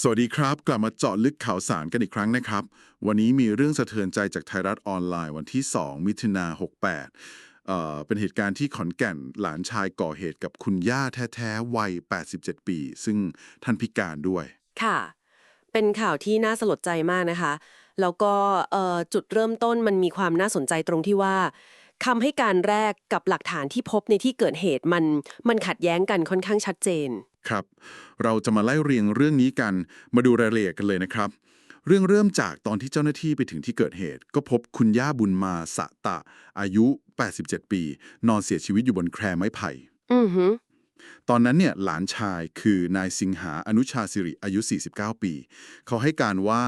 สวัสดีครับ กลับมาเจาะลึกข่าวสารกันอีกครั้งนะครับ วันนี้มีเรื่องสะเทือนใจจากไทยรัฐออนไลน์วันที่ 2 มิถุนา68เอ่อเป็นเหตุการณ์ที่ขอนแก่นหลานชายก่อเหตุกับคุณย่าแท้ๆวัย 87 ปี ซึ่งท่านพิการด้วย ค่ะ เป็นข่าวที่น่าสลดใจมากนะคะ แล้วก็เอ่อจุดเริ่มต้นมันมีความน่าสนใจตรงที่ว่า คำให้การแรกกับหลักฐานที่พบในที่เกิดเหตุมันมันขัดแย้งกันค่อนข้างชัดเจน ครับ เราจะมาไล่เรียงเรื่องนี้กัน มาดูรายละเอียดกันเลยนะครับ เรื่องเริ่มจากตอนที่เจ้าหน้าที่ไปถึงที่เกิดเหตุ ก็พบคุณย่าบุญมาสะตะ อายุ 87 ปี นอนเสียชีวิตอยู่บนแคร่ไม้ไผ่ อือหือตอนนั้นเนี่ยหลานชายคือนายสิงหาอนุชาสิริอายุ 49 ปี เขาให้การว่า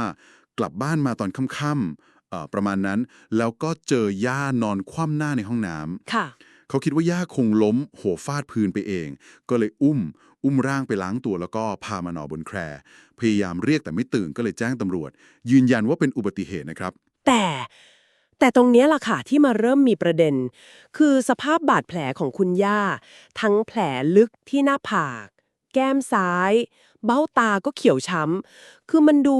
กลับบ้านมาตอนค่ำๆเอ่อ ประมาณนั้น แล้วก็เจอย่านอนคว่ำหน้าในห้องน้ำค่ะ เขาคิดว่าย่าคงล้มหัวฟาดพื้นไปเอง ก็เลยอุ้ม อุ้มร่างไปล้างตัวแล้วก็พามานอนบนแคร่พยายามเรียกแต่ไม่ตื่นก็เลยแจ้งตำรวจ ยืนยันว่าเป็นอุบัติเหตุนะครับ แต่ แต่ตรงเนี้ยล่ะค่ะที่มาเริ่มมีประเด็น คือสภาพบาดแผลของคุณย่า ทั้งแผลลึกที่หน้าผาก แก้มซ้าย เบ้าตาก็เขียวช้ำคือมันดู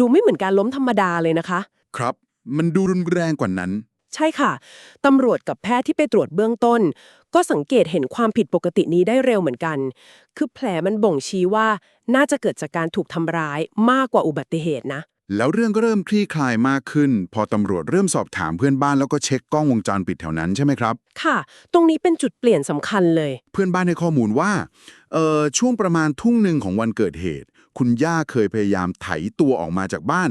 ดูไม่เหมือนการล้มธรรมดาเลยนะคะ ครับ มันดูรุนแรงกว่านั้น ใช่ค่ะ ตำรวจกับแพทย์ที่ไปตรวจเบื้องต้น ก็สังเกตเห็นความผิดปกตินี้ได้เร็วเหมือนกัน คือแผลมันบ่งชี้ว่าน่าจะเกิดจากการถูกทำร้ายมากกว่าอุบัติเหตุนะ แล้วเรื่องก็เริ่มคลี่คลายมากขึ้น พอตำรวจเริ่มสอบถามเพื่อนบ้านแล้วก็เช็คกล้องวงจรปิดแถวนั้นใช่ไหมครับ ค่ะ ตรงนี้เป็นจุดเปลี่ยนสำคัญเลย เพื่อนบ้านให้ข้อมูลว่าเอ่อช่วงประมาณทุ่งหนึ่งของวันเกิดเหตุ คุณย่าเคยพยายามไถตัวออกมาจากบ้าน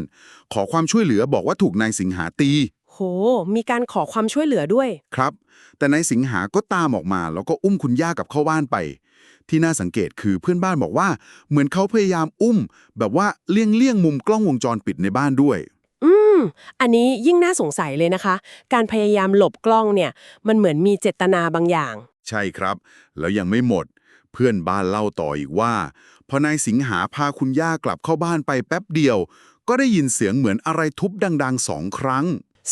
ขอความช่วยเหลือบอกว่าถูกนายสิงหาตี โห มีการขอความช่วยเหลือด้วย ครับ แต่นายสิงหาก็ตามออกมา แล้วก็อุ้มคุณย่ากลับเข้าบ้านไป ที่น่าสังเกตคือเพื่อนบ้านบอกว่า เหมือนเขาพยายามอุ้ม แบบว่าเลี่ยงเลี่ยงมุมกล้องวงจรปิดในบ้านด้วย อืม อันนี้ยิ่งน่าสงสัยเลยนะคะ การพยายามหลบกล้องเนี่ย มันเหมือนมีเจตนาบางอย่าง ใช่ครับ แล้วยังไม่หมด เพื่อนบ้านเล่าต่ออีกว่า พอนายสิงหาพาคุณย่ากลับเข้าบ้านไปแป๊บเดียว ก็ได้ยินเสียงเหมือนอะไรทุบดังๆสองครั้ง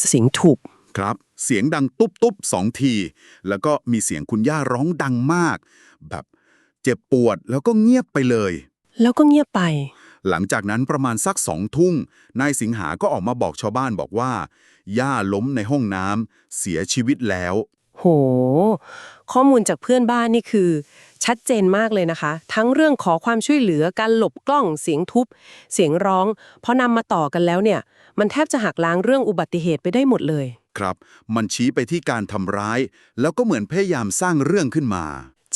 เสียงถูกครับ เสียงดังตุ๊บตุ๊บสองที แล้วก็มีเสียงคุณย่าร้องดังมาก แบบเจ็บปวดแล้วก็เงียบไปเลย แล้วก็เงียบไป หลังจากนั้นประมาณสักสองทุ่งนายสิงหาก็ออกมาบอกชาวบ้านบอกว่า ย่าล้มในห้องน้ำเสียชีวิตแล้ว โห ข้อมูลจากเพื่อนบ้านนี่คือ ชัดเจนมากเลยนะคะ ทั้งเรื่องขอความช่วยเหลือการหลบกล้องเสียงทุบ เสียงร้องพอนำมาต่อกันแล้วเนี่ย มันแทบจะหักล้างเรื่องอุบัติเหตุไปได้หมดเลย ครับ มันชี้ไปที่การทำร้าย แล้วก็เหมือนพยายามสร้างเรื่องขึ้นมา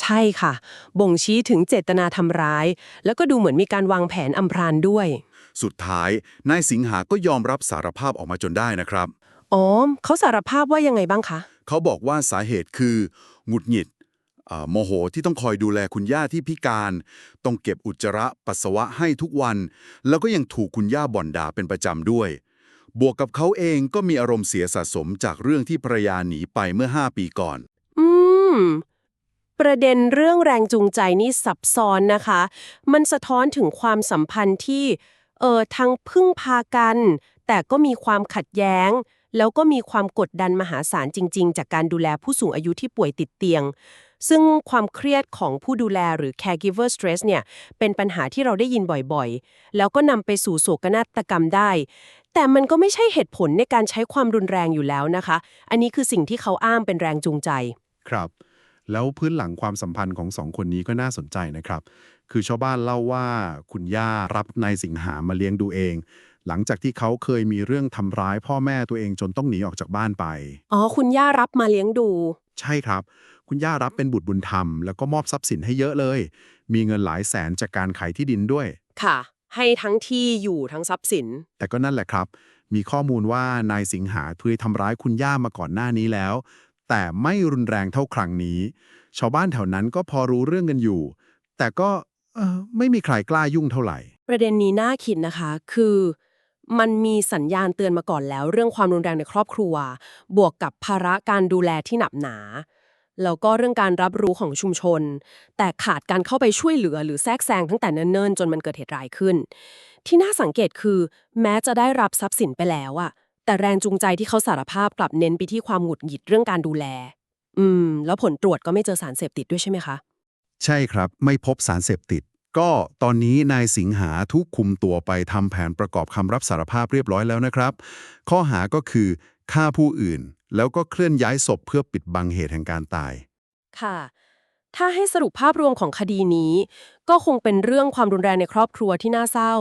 ใช่ค่ะ บ่งชี้ถึงเจตนาทำร้าย แล้วก็ดูเหมือนมีการวางแผนอำพรานด้วย สุดท้ายนายสิงหาก็ยอมรับสารภาพออกมาจนได้นะครับ อ๋อ เขาสารภาพว่ายังไงบ้างคะ เขาบอกว่าสาเหตุคือหงุดหงิดโมโหที่ต้องคอยดูแลคุณย่าที่พิการ ต้องเก็บอุจจาระปัสสาวะให้ทุกวัน แล้วก็ยังถูกคุณย่าบ่อนด่าเป็นประจำด้วย บวกกับเขาเองก็มีอารมณ์เสียสะสมจากเรื่องที่ภรรยาหนีไปเมื่อ 5 ปีก่อน อืม ประเด็นเรื่องแรงจูงใจนี่ซับซ้อนนะคะ มันสะท้อนถึงความสัมพันธ์ที่ เออทั้งพึ่งพากัน แต่ก็มีความขัดแย้ง แล้วก็มีความกดดันมหาศาลจริง ๆ จากการดูแลผู้สูงอายุที่ป่วยติดเตียง ซึ่งความเครียดของผู้ดูแลหรือ caregiver stress เนี่ยเป็นปัญหาที่เราได้ยินบ่อยๆ แล้วก็นำไปสู่โศกนาฏกรรมได้ แต่มันก็ไม่ใช่เหตุผลในการใช้ความรุนแรงอยู่แล้วนะคะ อันนี้คือสิ่งที่เขาอ้างเป็นแรงจูงใจ ครับ แล้วพื้นหลังความสัมพันธ์ของสองคนนี้ก็น่าสนใจนะครับ คือชาวบ้านเล่าว่าคุณย่ารับนายสิงหามาเลี้ยงดูเอง หลังจากที่เขาเคยมีเรื่องทำร้ายพ่อแม่ตัวเองจนต้องหนีออกจากบ้านไป อ๋อ คุณย่ารับมาเลี้ยงดู ใช่ครับ คุณย่ารับเป็นบุตรบุญธรรม แล้วก็มอบทรัพย์สินให้เยอะเลย มีเงินหลายแสนจากการขายที่ดินด้วย ค่ะ ให้ทั้งที่อยู่ทั้งทรัพย์สิน แต่ก็นั่นแหละครับ มีข้อมูลว่านายสิงหาเคยทำร้ายคุณย่ามาก่อนหน้านี้แล้ว แต่ไม่รุนแรงเท่าครั้งนี้ ชาวบ้านแถวนั้นก็พอรู้เรื่องกันอยู่ แต่ก็เอ่อไม่มีใครกล้ายุ่งเท่าไหร่ ประเด็นนี้น่าคิดนะคะ คือ มันมีสัญญาณเตือนมาก่อนแล้ว เรื่องความรุนแรงในครอบครัว บวกกับภาระการดูแลที่หนักหนา แล้วก็เรื่องการรับรู้ของชุมชน แต่ขาดการเข้าไปช่วยเหลือหรือแทรกแซงตั้งแต่เนิ่นๆ จนมันเกิดเหตุร้ายขึ้น ที่น่าสังเกตคือ แม้จะได้รับทรัพย์สินไปแล้วอะแต่แรงจูงใจที่เขาสารภาพกลับเน้นไปที่ความหงุดหงิดเรื่องการดูแล อืม แล้วผลตรวจก็ไม่เจอสารเสพติดด้วยใช่ไหมคะ ใช่ครับ ไม่พบสารเสพติด ก็ตอนนี้นายสิงหาทุกคุมตัวไปทำแผนประกอบคำรับสารภาพเรียบร้อยแล้วนะครับ ข้อหาก็คือฆ่าผู้อื่น แล้วก็เคลื่อนย้ายศพเพื่อปิดบังเหตุแห่งการตาย ค่ะ ถ้าให้สรุปภาพรวมของคดีนี้ ก็คงเป็นเรื่องความรุนแรงในครอบครัวที่น่าเศร้า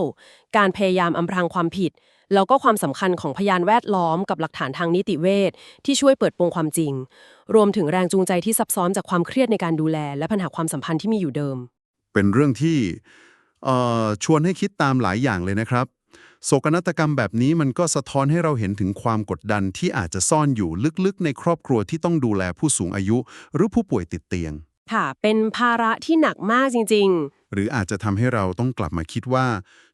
การพยายามอำพรางความผิด แล้วก็ความสำคัญของพยานแวดล้อมกับหลักฐานทางนิติเวชที่ช่วยเปิดโปงความจริง รวมถึงแรงจูงใจที่ซับซ้อนจากความเครียดในการดูแล และปัญหาความสัมพันธ์ที่มีอยู่เดิม เป็นเรื่องที่เอ่อชวนให้คิดตามหลายอย่างเลยนะครับ โศกนาฏกรรมแบบนี้มันก็สะท้อนให้เราเห็นถึงความกดดันที่อาจจะซ่อนอยู่ลึกๆ ในครอบครัวที่ต้องดูแลผู้สูงอายุ หรือผู้ป่วยติดเตียง ค่ะ เป็นภาระที่หนักมากจริงหรืออาจจะทำให้เราต้องกลับมาคิดว่า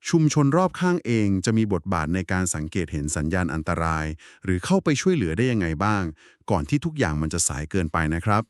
ชุมชนรอบข้างเองจะมีบทบาทในการสังเกตเห็นสัญญาณอันตราย หรือเข้าไปช่วยเหลือได้ยังไงบ้าง ก่อนที่ทุกอย่างมันจะสายเกินไปนะครับ